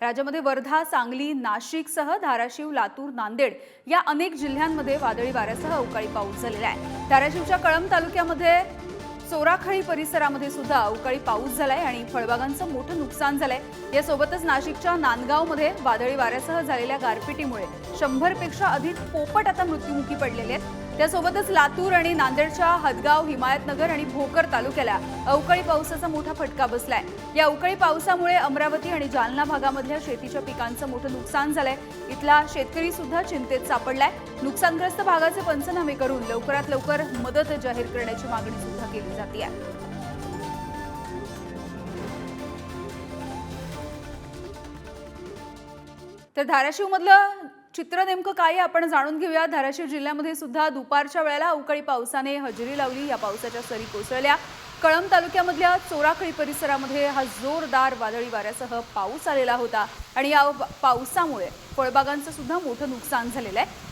राज्यामध्ये वर्धा सांगली नाशिकसह धाराशिव लातूर नांदेड या अनेक जिल्ह्यांमध्ये वादळी वाऱ्यासह अवकाळी पाऊस झालेला आहे. धाराशिवच्या कळंब तालुक्यामध्ये चोराखळी परिसरामध्ये सुद्धा अवकाळी पाऊस झालाय आणि फळबागांचं मोठं नुकसान झालंय. यासोबतच नाशिकच्या नांदगावमध्ये वादळी वाऱ्यासह झालेल्या गारपिटीमुळे शंभरपेक्षा अधिक पोपट आता मृत्युमुखी पडलेले आहेत. त्यासोबतच लातूर आणि नांदेडच्या हदगाव हिमायतनगर आणि भोकर तालुक्याला अवकाळी पावसाचा मोठा फटका बसलाय. या अवकाळी पावसामुळे अमरावती आणि जालना भागामधल्या शेतीच्या पिकांचं मोठं नुकसान झालंय. इथला शेतकरी सुद्धा चिंतेत सापडलाय. नुकसानग्रस्त भागाचे पंचनामे करून लवकरात लवकर मदत जाहीर करण्याची मागणी सुद्धा केली जाते तर धाराशिवमधलं चित्र नेमकं काय आहे आपण जाणून घेऊया. धाराशिव जिल्ह्यामध्ये सुद्धा दुपारच्या वेळेला अवकाळी पावसाने हजेरी लावली. या पावसाच्या सरी कोसळल्या. कळंब तालुक्यामधल्या चोराखळी परिसरामध्ये हा जोरदार वादळी वाऱ्यासह पाऊस आलेला होता. आणि या पावसामुळे फळबागांचं सुद्धा मोठं नुकसान झालेलं आहे.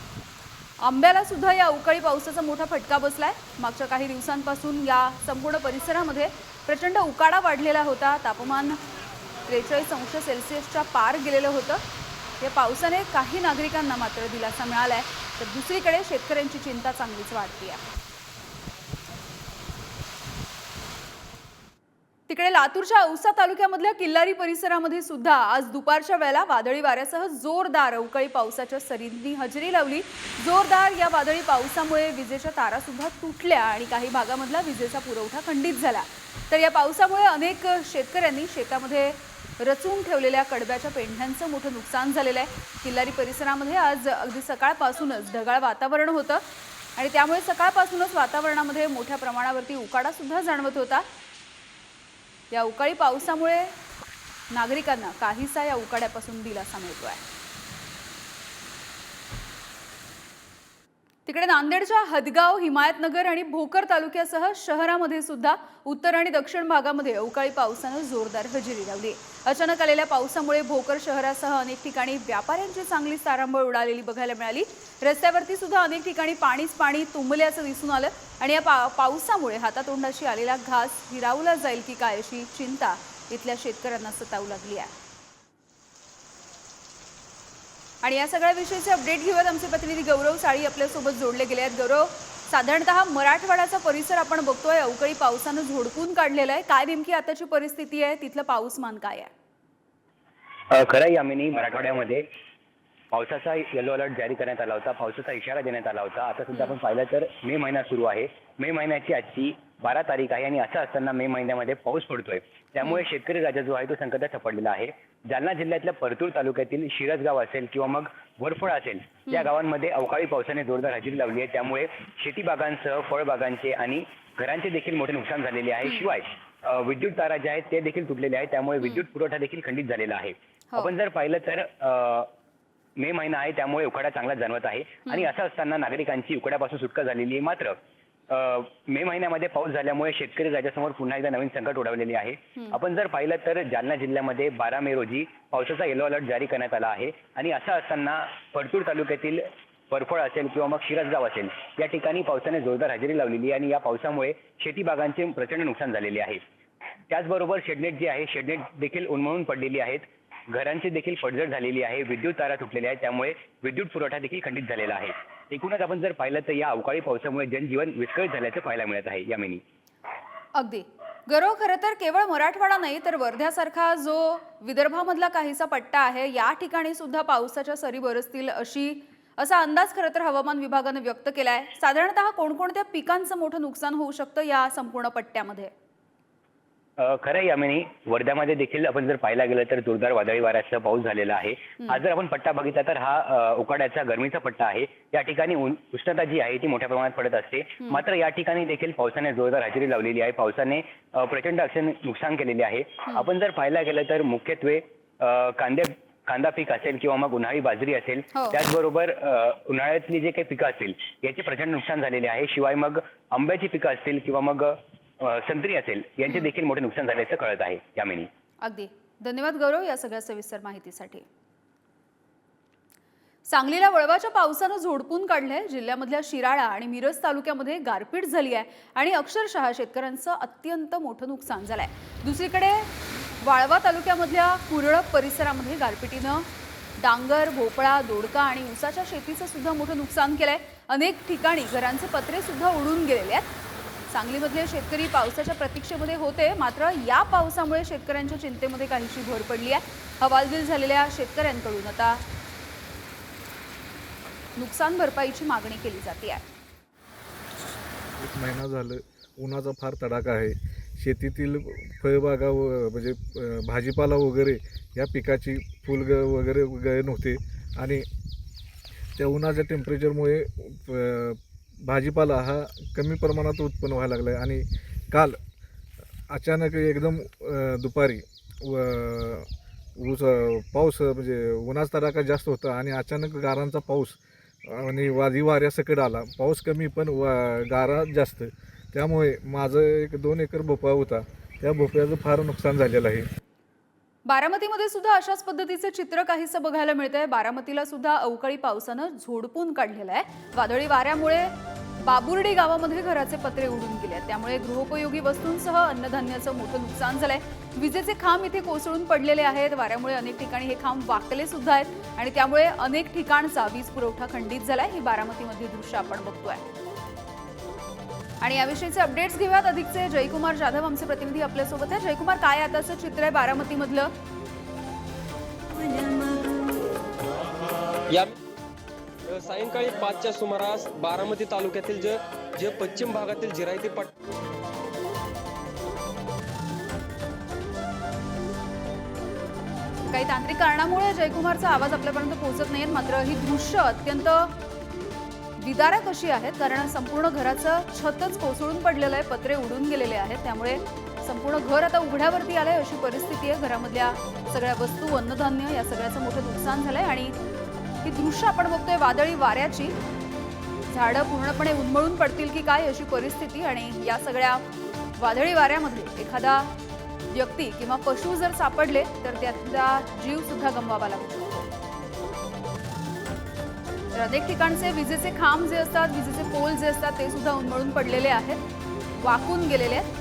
आंब्याला सुद्धा या अवकाळी पावसाचा मोठा फटका बसलाय. मागच्या काही दिवसांपासून या संपूर्ण परिसरामध्ये प्रचंड उकाडा वाढलेला होता. तापमान त्रेचाळीस अंश सेल्सिअसच्या पार गेलेलं होतं. या पावसाने काही नागरिकांना मात्र दिलासा आहे तर दुसरीकडे शेतकऱ्यांची चिंता चांगलीच वाढती आहे तिकडे लातूरच्या औसा तालुक्यामधल्या किल्लारी परिसरामध्ये सुद्धा आज दुपारच्या वेळेला वादळी वाऱ्यासह जोरदार अवकाळी पावसाच्या सरींनी हजेरी लावली. जोरदार या वादळी पावसामुळे विजेच्या तारा सुद्धा तुटल्या आणि काही भागामधला विजेचा पुरवठा खंडित झाला. तर या पावसामुळे अनेक शेतकऱ्यांनी शेतामध्ये रचून ठेवलेल्या कडब्याच्या पेंढ्यांचं मोठं नुकसान झालेलं आहे. किल्लारी परिसरामध्ये आज अगदी सकाळपासूनच ढगाळ वातावरण होतं. आणि त्यामुळे सकाळपासूनच वातावरणामध्ये मोठ्या प्रमाणावरती उकाडासुद्धा जाणवत होता. या उकाळी पावसामुळे नागरिकांना काहीसा या उकाड्यापासून दिलासा मिळतोय. तिकडे नांदेडच्या हदगाव हिमायतनगर आणि भोकर तालुक्यासह शहरामध्ये सुद्धा उत्तर आणि दक्षिण भागामध्ये अवकाळी पावसानं जोरदार हजेरी लावली. अचानक आलेल्या पावसामुळे भोकर शहरासह अनेक ठिकाणी व्यापाऱ्यांची चांगली तारांबळ उडालेली बघायला मिळाली. रस्त्यावरती सुद्धा अनेक ठिकाणी पाणीच पाणी तुंबल्याचं दिसून आलं आणि या पा पावसामुळे हातातोंडाशी आलेला घास हिरावला जाईल की काय अशी चिंता इथल्या शेतकऱ्यांना सतावू लागली आहे. आणि या सगळ्या विषयीचे अपडेट घेऊयात. आमचे प्रतिनिधी गौरव साळी आपल्यासोबत जोडले गेले आहेत गौरव साधारणतः मराठवाड्याचा परिसर आपण बघतोय. अवकाळी पावसानं झोडपून काढलेला आहे. काय नेमकी आताची परिस्थिती आहे? तिथलं पाऊसमान काय आहे? खरं यामिनी. मराठवाड्यामध्ये पावसाचा येलो अलर्ट जारी करण्यात आला होता. पावसाचा इशारा देण्यात आला होता. आता सुद्धा आपण पाहिलं तर मे महिना सुरू आहे. मे महिन्याची आजची बारा तारीख आहे आणि असं असताना मे महिन्यामध्ये पाऊस पडतोय. त्यामुळे शेतकरी राजा जो आहे तो संकटात सापडलेला आहे. जालना जिल्ह्यातल्या परतूर तालुक्यातील शिरसगाव असेल किंवा मग वरफळ असेल या गावांमध्ये अवकाळी पावसाने जोरदार हजेरी लावली आहे. त्यामुळे शेती बागांसह फळबागांचे आणि घरांचे देखील मोठे नुकसान झालेले आहे. शिवाय विद्युत तारा ज्या आहेत ते देखील तुटलेले आहेत. त्यामुळे विद्युत पुरवठा देखील खंडित झालेला आहे. हो. आपण जर पाहिलं तर अ, मे महिना आहे. त्यामुळे उकाडा चांगला जाणवत आहे. आणि असं असताना नागरिकांची उकाड्यापासून सुटका झालेली आहे. मात्र मे महिन्यामध्ये पाऊस झाल्यामुळे शेतकरी राजासमोर पुन्हा एकदा नवीन संकट ओढवलेले आहे. आपण जर पाहिलं तर जालना जिल्ह्यामध्ये बारा मे रोजी पावसाचा येलो अलर्ट जारी करण्यात आला आहे आणि असं असताना परतूर तालुक्यातील परफळ असेल किंवा मग शिरसगाव असेल या ठिकाणी पावसाने जोरदार हजेरी लावलेली आहे आणि या पावसामुळे शेती बागांचे प्रचंड नुकसान झालेले आहे. त्याचबरोबर शेडनेट जी आहे शेडनेट देखील उन्मळून पडलेली आहेत. घरांची देखील पडझड झालेली आहे विद्युत तारा तुटलेल्या आहेत त्यामुळे विद्युत पुरवठा देखील खंडित झालेला आहे. एकूणच आपण जर पाहिलं तर या अवकाळी पावसामुळे जनजीवन विस्कळीत झाल्याचं पाहायला मिळत आहे. या मिनी. अगदी. गरो खरं तर केवळ मराठवाडा नाही तर वर्ध्यासारखा जो विदर्भामधला काहीसा पट्टा आहे या ठिकाणी सुद्धा पावसाच्या सरी बरसतील अशी असा अंदाज खरं तर हवामान विभागानं व्यक्त केला आहे साधारणतः कोणकोणत्या पिकांचं मोठं नुकसान होऊ शकतं या संपूर्ण पट्ट्यामध्ये? खरं आहे यामिनी. वर्ध्यामध्ये देखील आपण जर पाहायला गेलं तर जोरदार वादळी वाऱ्याचा पाऊस झालेला आहे. आज जर आपण पट्टा बघितला तर हा उकाड्याचा गरमीचा पट्टा आहे. या ठिकाणी उष्णता जी आहे ती मोठ्या प्रमाणात पडत असते. मात्र या ठिकाणी देखील पावसाने जोरदार हजेरी लावलेली आहे. पावसाने प्रचंड असे नुकसान केलेले आहे. आपण जर पाहायला गेलं तर मुख्यत्वे अ, कांदे कांदा पीक असेल किंवा मग उन्हाळी बाजरी असेल हो. त्याचबरोबर उन्हाळ्यातली जे काही पिकं असतील याचे प्रचंड नुकसान झालेले आहे. शिवाय मग आंब्याची पिकं असतील किंवा मग संत्री असेल यांचे देखील मोठे नुकसान झाल्याचं कळत आहे यामिनी. अगदी. धन्यवाद गौरव या सगळ्या सविस्तर माहितीसाठी. सांगलीला वळवाच्या पावसानं झोडपून काढलंय. जिल्ह्यामधल्या शिराळा आणि मिरज तालुक्यामध्ये गारपीट झाली आहे आणि अक्षरशः शेतकऱ्यांचं अत्यंत मोठं नुकसान झालंय. दुसरीकडे वाळवा तालुक्यामधल्या कुरळप परिसरामध्ये गारपिटीनं डांगर भोपळा दोडका आणि ऊसाच्या शेतीचं सुद्धा मोठं नुकसान केलंय. अनेक ठिकाणी घरांचे पत्रे सुद्धा उडून गेलेले आहेत. सांगलीमधले शेतकरी पावसाच्या प्रतीक्षेमध्ये होते. मात्र या पावसामुळे शेतकऱ्यांच्या चिंतेमध्ये काहीशी भर पडली आहे. हवालदिल झालेल्या शेतकऱ्यांकडून आता नुकसान भरपाईची मागणी केली जाते आहे. एक महिना झालं. उन्हाचा फार तडाखा आहे. शेतीतील फळबागा व म्हणजे भाजीपाला वगैरे या पिकाची फुलग वगैरे गळे नव्हते. आणि त्या उन्हाच्या टेम्परेचरमुळे भाजीपाला हा कमी प्रमाणात उत्पन्न व्हायला लागला आहे आणि काल अचानक एकदम दुपारी व ऊस पाऊस म्हणजे उन्हाचा तडाखा जास्त होता आणि अचानक गारांचा पाऊस आणि वादी वाऱ्यासकट आला. पाऊस कमी पण वा गारा जास्त. त्यामुळे माझं एक दोन एकर भोपळा होता. त्या भोपळ्याचं फार नुकसान झालेलं आहे. बारामतीमध्ये सुद्धा अशाच पद्धतीचे चित्र काहीसं बघायला मिळतंय. बारामतीला सुद्धा अवकाळी पावसानं झोडपून काढलेलं आहे. वादळी वाऱ्यामुळे बाबुर्डी गावामध्ये घराचे पत्रे उडून गेले आहेत. त्यामुळे गृहोपयोगी वस्तूंसह अन्नधान्याचं मोठं नुकसान झालंय. विजेचे खांब इथे कोसळून पडलेले आहेत. वाऱ्यामुळे अनेक ठिकाणी हे खांब वाकले सुद्धा आहेत. आणि त्यामुळे अनेक ठिकाणचा वीज पुरवठा खंडित झालाय. ही बारामतीमधली दृश्य आपण बघतोय. आणि याविषयीचे अपडेट्स घेऊयात. अधिकचे जयकुमार जाधव आमचे प्रतिनिधी आपल्यासोबत आहे जयकुमार काय आताचं चित्र आहे बारामतीमधलं? या सायंकाळी पाचच्या सुमारास बारामती तालुक्यातील जे जे पश्चिम भागातील जिरायती पट काही तांत्रिक कारणामुळे जयकुमारचा आवाज आपल्यापर्यंत पोहोचत नाहीत मात्र ही दृश्य अत्यंत विदारक कशी आहेत कारण संपूर्ण घराचं छतच कोसळून पडलेलं आहे पत्रे उडून गेलेले आहेत त्यामुळे संपूर्ण घर आता उघड्यावरती आलंय अशी परिस्थिती आहे. घरामधल्या सगळ्या वस्तू अन्नधान्य या सगळ्याचं मोठं नुकसान झालंय आणि ही दृश्य आपण बघतोय वादळी वाऱ्याची. झाडं पूर्णपणे उन्मळून पडतील की काय अशी परिस्थिती आणि या सगळ्या वादळी वाऱ्यामध्ये एखादा व्यक्ती किंवा पशु जर सापडले तर त्याचा जीव सुद्धा गमवावा लागतो. तर अनेक ठिकाणचे विजेचे खांब जे असतात विजेचे पोल जे असतात ते सुद्धा उन्मळून पडलेले आहेत वाकून गेलेले आहेत.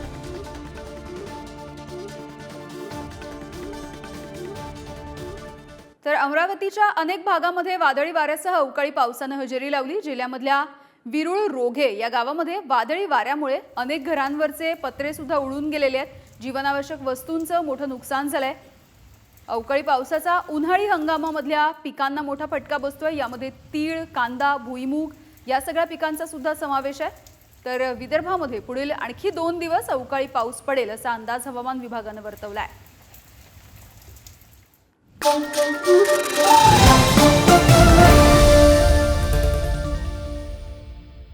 तर अमरावतीच्या अनेक भागामध्ये वादळी वाऱ्यासह अवकाळी पावसानं हजेरी लावली जिल्ह्यामधल्या विरुळ रोघे या गावामध्ये वादळी वाऱ्यामुळे अनेक घरांवरचे पत्रे सुद्धा उडून गेलेले आहेत. जीवनावश्यक वस्तूंचं मोठं नुकसान झालंय. अवकाळी पावसाचा उन्हाळी हंगामामधल्या पिकांना मोठा फटका बसतोय. यामध्ये तीळ कांदा भुईमूग या सगळ्या पिकांचा सुद्धा समावेश आहे. तर विदर्भामध्ये पुढील आणखी दोन दिवस अवकाळी पाऊस पडेल असा अंदाज हवामान विभागानं वर्तवला आहे